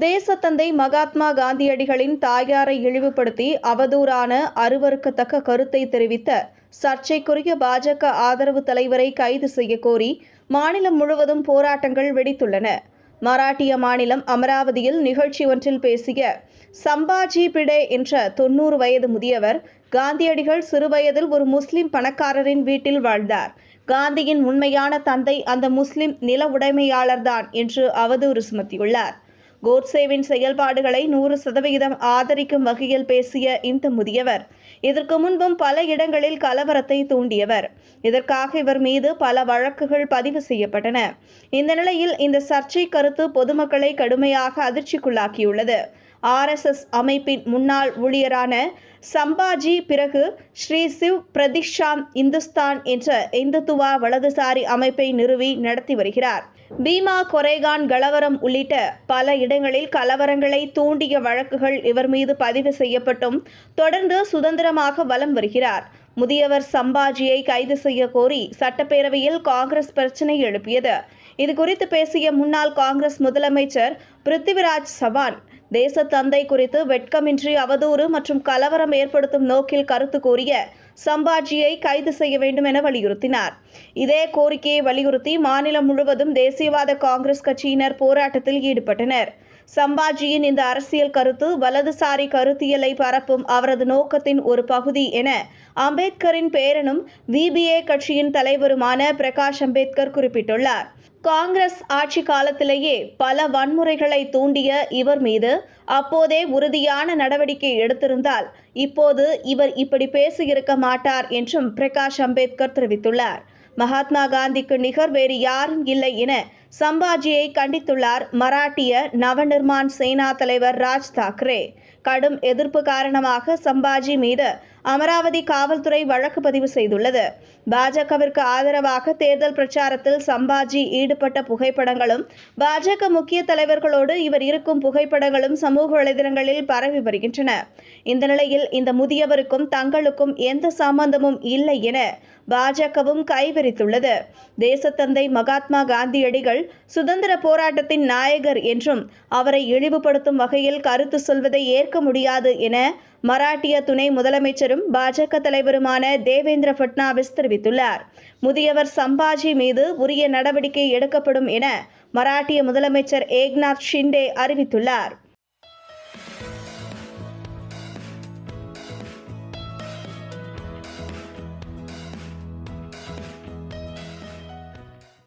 தேசத்தந்தை மகாத்மா காந்தியடிகளின் தாயாரை இழிவுபடுத்தி அவதூறான அருவருக்கத்தக்க கருத்தை தெரிவித்த சர்ச்சைக்குரிய பாஜக ஆதரவு தலைவரை கைது செய்ய கோரி மாநிலம் முழுவதும் போராட்டங்கள் வெடித்துள்ளன. மராட்டிய மாநிலம் அமராவதியில் நிகழ்ச்சி ஒன்றில் பேசிய சம்பாஜி பிடே என்ற தொன்னூறு வயது முதியவர் காந்தியடிகள் சிறுவயதில் ஒரு முஸ்லிம் பணக்காரரின் வீட்டில் வாழ்ந்தார். காந்தியின் உண்மையான தந்தை அந்த முஸ்லிம் நில உடைமையாளர்தான் என்று அவதூறு சுமத்தியுள்ளார். கோட்சேவின் செயல்பாடுகளை நூறு சதவிகிதம் ஆதரிக்கும் வகையில் பேசிய இந்த முதியவர் இதற்கு முன்பும் பல இடங்களில் கலவரத்தை தூண்டியவர். இதற்காக இவர் மீது பல வழக்குகள் பதிவு செய்யப்பட்டன. இந்த நிலையில் இந்த சர்ச்சை கருத்து பொதுமக்களை கடுமையாக அதிர்ச்சிக்குள்ளாக்கியுள்ளது. ஆர்எஸ்எஸ் அமைப்பின் முன்னாள் ஊழியரான சம்பாஜி பிறகு ஸ்ரீ சிவ் பிரதிஷாம் இந்துஸ்தான் என்ற இந்துத்துவா வலதுசாரி அமைப்பை நிறுவி நடத்தி வருகிறார். பீமா கொரேகான் கலவரம் உள்ளிட்ட பல இடங்களில் கலவரங்களை தூண்டிய வழக்குகள் இவர் மீது பதிவு செய்யப்பட்டும் தொடர்ந்து சுதந்திரமாக வலம் வருகிறார். முதியவர் சம்பாஜியை கைது செய்ய கோரி சட்டப்பேரவையில் காங்கிரஸ் பிரச்சினை எழுப்பியது. இது குறித்து பேசிய முன்னாள் காங்கிரஸ் முதலமைச்சர் பிருத்திவிராஜ் சவான். தேசத்தந்தை குறித்து வெட்கமின்றி அவதூறு மற்றும் கலவரம் ஏற்படுத்தும் நோக்கில் கருத்து கூறிய சம்பாஜியை கைது செய்ய வேண்டும் என வலியுறுத்தினார். இதே கோரிக்கையை வலியுறுத்தி மாநிலம் முழுவதும் தேசியவாத காங்கிரஸ் கட்சியினர் போராட்டத்தில் ஈடுபட்டனர். சம்பாஜியின் இந்த அரசியல் கருத்து வலதுசாரி கருத்தியலை பரப்பும் அவரது நோக்கத்தின் ஒரு பகுதி என அம்பேத்கரின் பேரனும் விபிஏ கட்சியின் தலைவருமான பிரகாஷ் அம்பேத்கர் குறிப்பிட்டுள்ளார். காங்கிரஸ் ஆட்சி காலத்திலேயே பல வன்முறைகளை தூண்டிய இவர் மீது அப்போதே உறுதியான நடவடிக்கை எடுத்திருந்தால் இப்போது இவர் இப்படி பேசியிருக்க மாட்டார் என்றும் பிரகாஷ் அம்பேத்கர் தெரிவித்துள்ளார். மகாத்மா காந்திக்கு நிகர் வேறு யாரும் இல்லை என சம்பாஜியை கண்டித்துள்ளார் மராட்டிய நவநிர்மான் சேனா தலைவர் ராஜ் தாக்கரே கடும் எதிர்ப்பு காரணமாக சம்பாஜி மீது அமராவதி காவல்துறை வழக்கு பதிவு செய்துள்ளது. பாஜகவிற்கு ஆதரவாக தேர்தல் பிரச்சாரத்தில் சம்பாஜி ஈடுபட்ட புகைப்படங்களும் பாஜக முக்கிய தலைவர்களோடு இவர் இருக்கும் புகைப்படங்களும் சமூக வலைதளங்களில் பரவி வருகின்றன. இந்த நிலையில் இந்த முதியவருக்கும் தங்களுக்கும் எந்த சம்பந்தமும் இல்லை என பாஜகவும் கைவிரித்துள்ளது. தேசத்தந்தை மகாத்மா காந்தியடிகள் சுதந்திர போராட்டத்தின் நாயகர் என்றும் அவரை இழிவுபடுத்தும் வகையில் கருத்து சொல்வதை ஏற்க முடியாது என மராட்டிய துணை முதலமைச்சரும் பாஜக தலைவருமான தேவேந்திர பட்னாவிஸ் தெரிவித்துள்ளார். முதியவர் சம்பாஜி மீது உரிய நடவடிக்கை எடுக்கப்படும் என மராட்டிய முதலமைச்சர் ஏக்நாத் ஷிண்டே அறிவித்துள்ளார்.